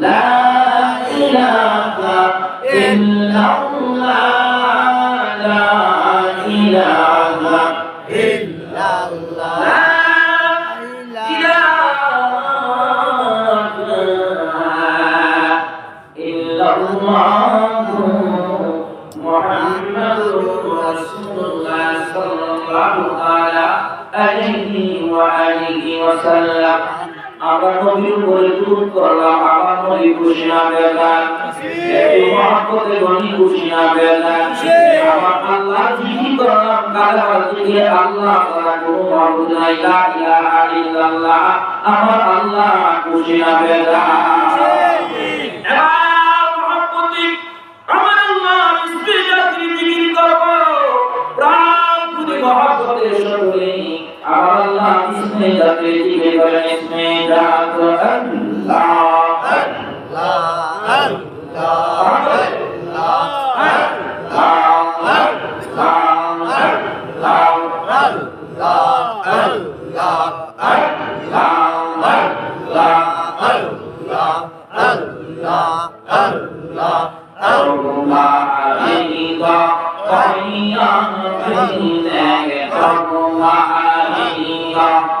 لا إله إلا الله محمد رسول الله صلى الله تعالى عليه وآله وسلم আমার নবীর উপরে দুরূদ করলাম আমার নবী খুশি না বেজান একটু মহব্বতে গনি খুশি না বেজান আমার আল্লাহ জিকির করলাম কালামাত দিয়ে আল্লাহ তাআলা কোনো মাবুদ নাই লা ইলাহা ইল্লাল্লাহ আমার আল্লাহ খুশি না বেজান باسم ذاك الله Allah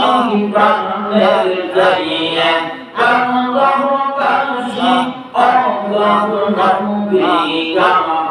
জাতে জিকির করেন ইসমে জাত আল্লাহ সকলে কিতাবে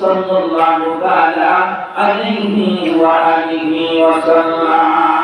সাল্লাল্লাহু তাআলা আলাইহি ওয়া আলিহি ওয়া সাল্লাম।